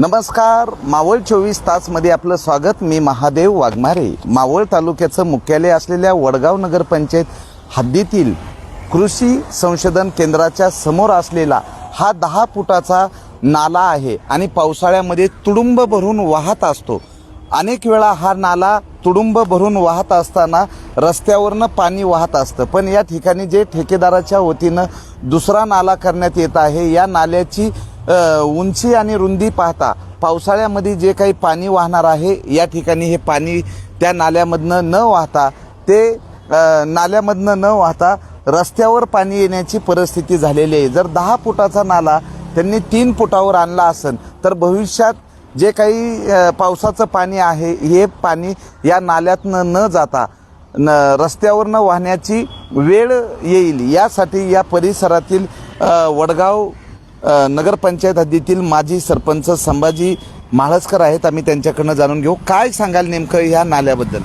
नमस्कार मावळ चोवीस तासमध्ये आपलं स्वागत. मी महादेव वाघमारे. मावळ तालुक्याचं मुख्यालय असलेल्या वडगाव नगरपंचायत हद्दीतील कृषी संशोधन केंद्राच्या समोर असलेला हा दहा फुटाचा नाला आहे आणि पावसाळ्यामध्ये तुडुंब भरून वाहत असतो. अनेक वेळा हा नाला तुडुंब भरून वाहत असताना रस्त्यावरनं पाणी वाहत असतं. पण या ठिकाणी जे ठेकेदाराच्या वतीनं दुसरा नाला करण्यात येत आहे या नाल्याची उंची आणि रुंदी पाहता पावसाळ्यामध्ये जे काही पाणी वाहणार आहे या ठिकाणी हे पाणी त्या नाल्यामधनं न वाहता ते नाल्यामधनं न वाहता रस्त्यावर पाणी येण्याची परिस्थिती झालेली आहे. जर दहा फुटाचा नाला त्यांनी तीन फुटावर आणला असेल तर भविष्यात जे काही पावसाचं पाणी आहे हे पाणी या नाल्यातनं न जाता न रस्त्यावरनं वाहण्याची वेळ येईल. यासाठी या परिसरातील वडगाव नगरपंचायत हद्दीतील माजी सरपंच संभाजी माळसकर आहेत. आम्ही त्यांच्याकडनं जाणून घेऊ. काय सांगाल नेमकं ह्या नाल्याबद्दल?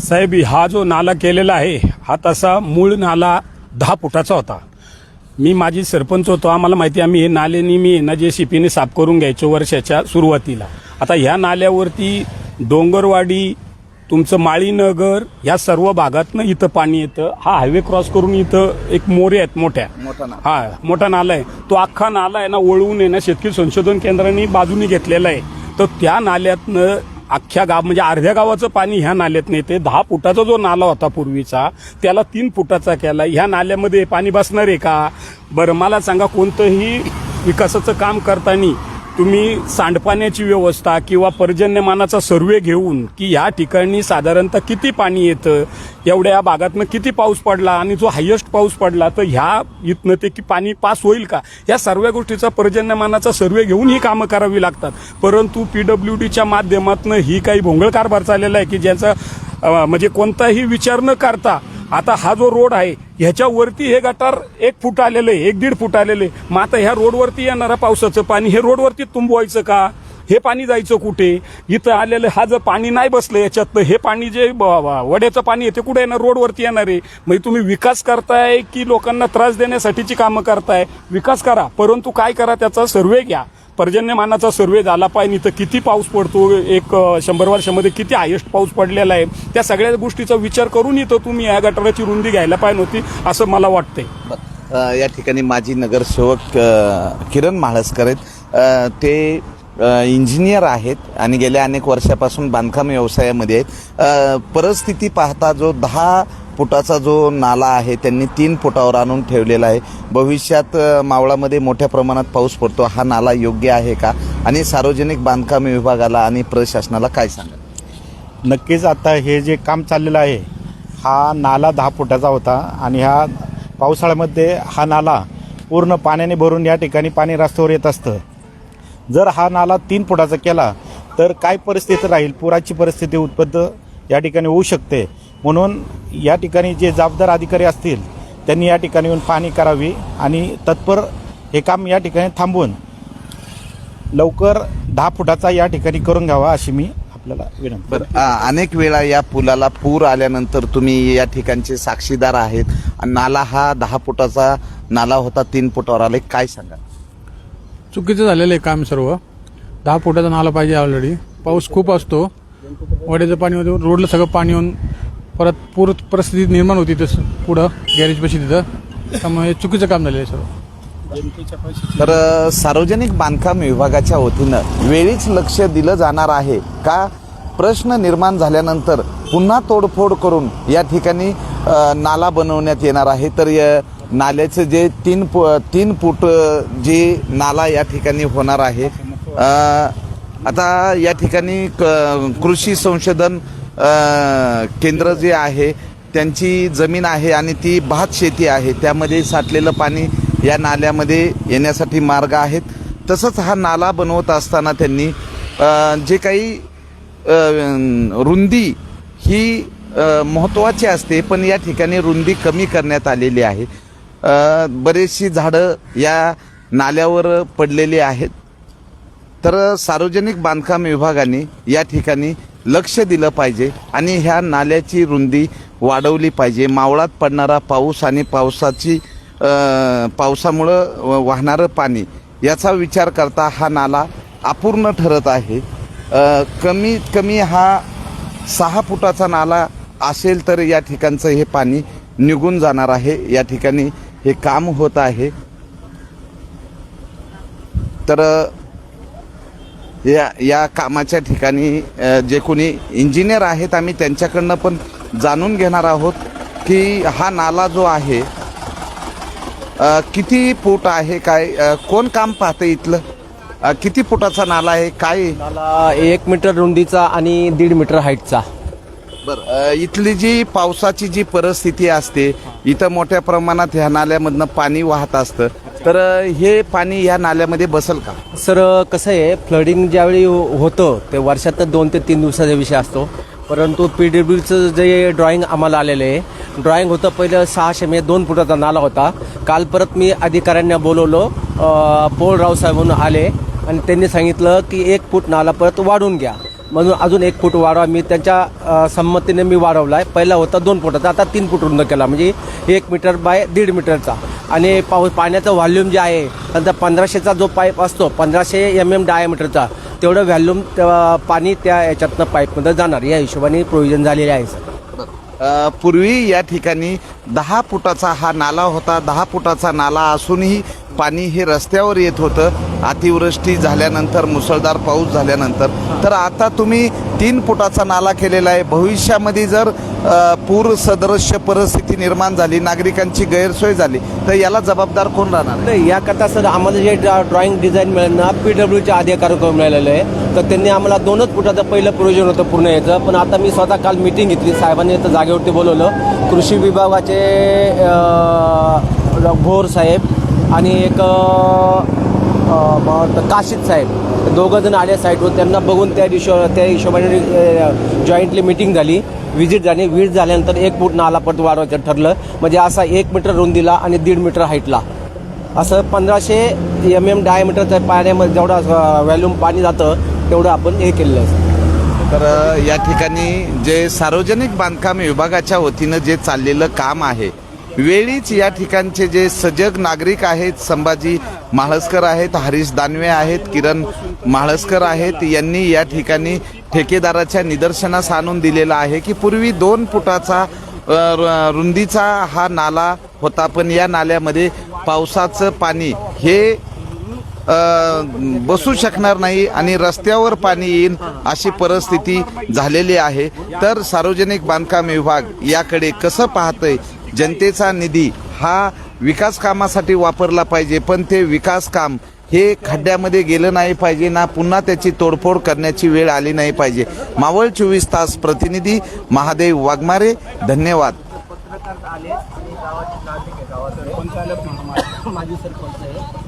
साहेब हा जो नाला केलेला आहे हा तसा मूळ नाला दहा फुटाचा होता. मी माझी सरपंच होतो. आम्हाला माहिती आहे, आम्ही हे नालेनी मी ना जे शिपीने साफ करून घ्यायचो वर्षाच्या सुरुवातीला. आता ह्या नाल्यावरती डोंगरवाडी तुमचं माळीनगर या सर्व भागातनं इथं पाणी येतं. हा हायवे क्रॉस करून इथं एक मोरे आहेत मोठ्या. मोठा नाला. हा मोठा नाला आहे. तो अख्खा नाला आहे ना वळवून आहे ना शेतकरी संशोधन केंद्राने बाजूने घेतलेला आहे. तर त्या नाल्यातनं अख्ख्या गाव म्हणजे अर्ध्या गावाचं पाणी ह्या नाल्यात येते दहा फुटाचा जो नाला होता पूर्वीचा त्याला तीन फुटाचा केला ह्या नाल्यामध्ये पाणी बसणार आहे का? बरं मला सांगा कोणतंही विकासाचं काम करताना तुम्ही सांडपाण्याची व्यवस्था किंवा पर्जन्यमानाचा सर्वे घेऊन की या ठिकाणी साधारणतः किती पाणी येतं एवढ्या या भागातनं किती पाऊस पडला आणि जो हायेस्ट पाऊस पडला तर ह्या इथनं ते की पाणी पास होईल का? या सर्व गोष्टीचा पर्जन्यमानाचा सर्वे घेऊन ही कामं करावी लागतात. परंतु पीडब्ल्यू डीच्या माध्यमातून ही काही भोंगळ कारभार चाललेला आहे की ज्याचा म्हणजे कोणताही विचार न करता आता हा जो रोड आहे ह्याच्यावरती हे गटार एक फूट आलेलं आहे एक दीड फूट आलेलं आहे. मग आता ह्या रोडवरती येणारं पावसाचं पाणी हे रोडवरती तुंबवायचं का? हे पाणी जायचं कुठे? इथं आलेलं हा जर पाणी नाही बसलं याच्यात हे पाणी जे वड्याचं पाणी आहे ते कुठे येणार? रोडवरती येणार आहे. म्हणजे तुम्ही विकास करताय की लोकांना त्रास देण्यासाठीची कामं करताय? विकास करा परंतु काय करा त्याचा सर्वे घ्या. पर्जन्यमानाचा सर्वे झाला पाहिजे इथं किती पाऊस पडतो एक शंभर वर्षामध्ये किती हायेस्ट पाऊस पडलेला आहे त्या सगळ्या गोष्टीचा विचार करून इथं तुम्ही या गटाराची रुंदी घ्यायला पाहिजे होती असं मला वाटतंय. या ठिकाणी माजी नगरसेवक किरण म्हाळसकर आहेत. ते इंजिनियर आहेत आणि गेल्या अनेक वर्षापासून बांधकाम व्यवसायामध्ये आहेत. परिस्थिती पाहता जो दहा फुटाचा जो नाला आहे त्यांनी तीन फुटावर आणून ठेवलेला आहे. भविष्यात मावळामध्ये मोठ्या प्रमाणात पाऊस पडतो. हा नाला योग्य आहे का? आणि सार्वजनिक बांधकाम विभागाला आणि प्रशासनाला काय सांगा नक्कीच आता हे जे काम चाललेलं आहे हा नाला दहा फुटाचा होता आणि ह्या पावसाळ्यामध्ये हा नाला पूर्ण पाण्याने भरून या ठिकाणी पाणी रस्त्यावर येत असतं. जर हा नाला तीन फुटाचा केला तर काय परिस्थिती राहील? पुराची परिस्थिती उत्पन्न या ठिकाणी होऊ शकते. म्हणून या ठिकाणी जे जबाबदार अधिकारी असतील त्यांनी या ठिकाणी येऊन पाहणी करावी आणि तत्पर हे काम या ठिकाणी थांबवून लवकर दहा फुटाचा या ठिकाणी करून घ्यावा अशी मी आपल्याला विनंती अनेक वेळा या पुलाला पूर आल्यानंतर तुम्ही या ठिकाणचे साक्षीदार आहेत. आणि नाला हा दहा फुटाचा नाला होता तीन फुटावर आले. काय सांगा चुकीचं झालेलं आहे काम सर्व. दहा फुटाचा नाला पाहिजे ऑलरेडी पाऊस खूप असतो. वड्याचं पाणी होतं रोडला सगळं पाणी येऊन परत पूर परिस्थिती निर्माण होती तसं पुढं गॅरेजपाशी तिथं. त्यामुळे चुकीचं काम झालेलं आहे सर्व. तर सार्वजनिक बांधकाम विभागाच्या वतीनं वेळीच लक्ष दिलं जाणार आहे का? प्रश्न निर्माण झाल्यानंतर पुन्हा तोडफोड करून या ठिकाणी नाला बनवण्यात येणार आहे. तर या नाल्याचं जे तीन फु तीन फूट जे नाला या ठिकाणी होणार आहे. अ, आता या ठिकाणी क- कृषी संशोधन केंद्र जे आहे त्यांची जमीन आहे आणि ती भात शेती आहे. त्यामध्ये साठलेलं पाणी या नाल्यामध्ये येण्यासाठी मार्ग आहेत. तसंच हा नाला बनवत असताना त्यांनी जे काही रुंदी ही महत्त्वाची असते पण या ठिकाणी रुंदी कमी करण्यात आलेली आहे. बरेचशी झाडं या नाल्यावर पडलेली आहेत. तर सार्वजनिक बांधकाम विभागाने या ठिकाणी लक्ष दिलं पाहिजे आणि ह्या नाल्याची रुंदी वाढवली पाहिजे. मावळात पडणारा पाऊस आणि पावसाची पावसामुळं व- वाहणारं पाणी याचा विचार करता हा नाला अपूर्ण ठरत आहे. कमीत कमी हा सहा फुटाचा नाला असेल तर या ठिकाणचं हे पाणी निघून जाणार आहे. या ठिकाणी हे काम होत आहे. तर या या कामाच्या ठिकाणी जे कोणी इंजिनियर आहेत आम्ही त्यांच्याकडनं पण जाणून घेणार आहोत की हा नाला जो आहे किती फूट आहे काय कोण काम पाहतं इथलं? किती फुटाचा नाला आहे काय? एक मीटर रुंदीचा आणि दीड मीटर हाईटचा. बरं इथली जी पावसाची जी परिस्थिती असते इथं मोठ्या प्रमाणात ह्या नाल्यामधनं पाणी वाहत असतं. तर हे पाणी या नाल्यामध्ये बसल का? सर कसं आहे फ्लडिंग ज्यावेळी हो, होतं ते वर्षात दोन ते तीन दिवसाचा विषय असतो. परंतु पी डब्ल्यूचं जे ड्रॉइंग आम्हाला आलेलं आहे ड्रॉइंग होतं पहिलं सहाशे मे दोन फुटाचा नाला होता. काल परत मी अधिकाऱ्यांना बोलवलं अं, पोळ म्हणून आले आणि त्यांनी सांगितलं की एक फूट नाला परत वाढवून घ्या. म्हणून अजून एक फूट वाढवा. मी त्यांच्या संमतीने मी वाढवला आहे पहिला होता दोन फुटाचा आता तीन फूट रुंद केला. म्हणजे एक मीटर बाय दीड मीटरचा. आणि पाऊस पाण्याचं व्हॉल्यूम जे आहे नंतर पंधराशेचा जो पाईप असतो पंधराशे एम एम डायमीटरचा तेवढं व्हॅल्यूम पाणी त्या याच्यातनं पाईपमध्ये जाणार. या हिशोबाने प्रोव्हिजन झालेले आहे सर पूर्वी या ठिकाणी दहा फुटाचा हा नाला होता. दहा फुटाचा नाला असूनही पाणी हे रस्त्यावर येत होतं. अतिवृष्टी झाल्यानंतर मुसळधार पाऊस झाल्यानंतर. तर आता तुम्ही तीन फुटाचा नाला केलेला आहे. भविष्यामध्ये जर पूर सदृश्य परिस्थिती निर्माण झाली नागरिकांची गैरसोय झाली तर याला जबाबदार कोण राहणार आहे? नाही सर आम्हाला जे ड्रॉइंग डिझाईन मिळेल ना पी डब्ल्यूच्या अधिकाऱ्याकडून मिळालेलं आहे. तर त्यांनी आम्हाला दोनच फुटाचं पहिलं प्रोविजन होतं पूर्ण याचं. पण आता मी स्वतः काल मिटिंग घेतली. साहेबांनी तर जागेवरती बोलवलं. कृषी विभागाचे भोर साहेब आणि एक काशीद साहेब. दोघं जण आले साईटवर. त्यांना बघून त्या दिवशी त्या हिशोबाने जॉईंटली मिटिंग झाली. व्हिजिट झाली. व्हिजिट झाल्यानंतर एक फूट नाला परत वाढवायचं ठरलं. म्हणजे असा एक मीटर रुंदीला आणि दीड मीटर हाईटला असं पंधराशे एम एम डायमीटरच्या पाण्यामध्ये जेवढा व्हॅल्यूम पाणी जातं तेवढं आपण हे केलेलं असतं तर या ठिकाणी जे सार्वजनिक बांधकाम विभागाच्या वतीनं जे चाललेलं काम आहे वेळीच या ठिकाणचे जे सजग नागरिक आहेत संभाजी माळसकर आहेत हरीश दानवे आहेत किरण माळसकर आहेत यांनी या ठिकाणी ठेकेदाराच्या निदर्शनास आणून दिलेला आहे की पूर्वी दोन फुटाचा रुंदीचा हा नाला होता पण या नाल्यामध्ये पावसाचं पाणी हे बसू शकणार नाही आणि रस्त्यावर पाणी येईल अशी परिस्थिती झालेली आहे. तर सार्वजनिक बांधकाम विभाग याकडे कसं पाहतंय जनतेचा निधी हा विकास कामासाठी वापरला पाहिजे पण ते विकास काम हे खड्ड्यामध्ये गेलं नाही पाहिजे ना पुन्हा त्याची तोडफोड करण्याची वेळ आली नाही पाहिजे. मावळ चोवीस तास प्रतिनिधी महादेव वाघमारे धन्यवाद. सरपंच आहे